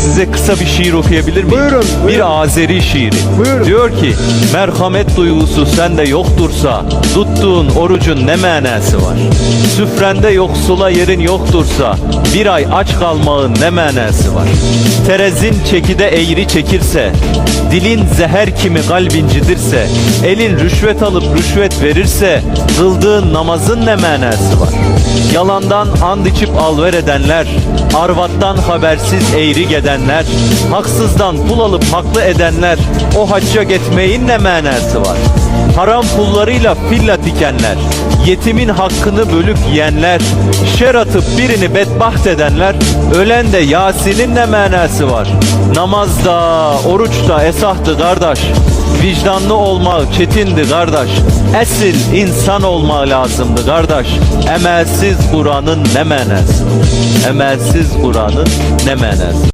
size kısa bir şiir okuyabilir miyim? Buyurun, buyurun. Bir Azeri şiiri. Buyurun. Diyor ki, merhamet duygusu sende yoktursa, tuttuğun orucun ne manası var? Süfrende yoksula yerin yoktursa, bir ay aç kalmağın ne manası var? Terezin çekide eğri çekirse, dilin zeher kimi kalbincidirse, elin rüşvet alıp rüşvet verirse, kıldığın namazın ne manası var? Yalandan and içip alver edenler, arvattan habersiz eğri gedenler, haksızdan pul alıp haklı edenler, o hacca gitmeyin ne manası var? Haram pullarıyla filla dikenler, yetimin hakkını bölüp yiyenler, şer atıp birini bedbaht edenler, ölen de Yasin'in ne manası var? Namazda, oruçta esahtı kardeş, vicdanlı olmak çetindi kardeş, esil insan olmak lazımdı kardeş, emelsiz Kur'an'ın ne manası? Emelsiz Kur'an'ın ne manası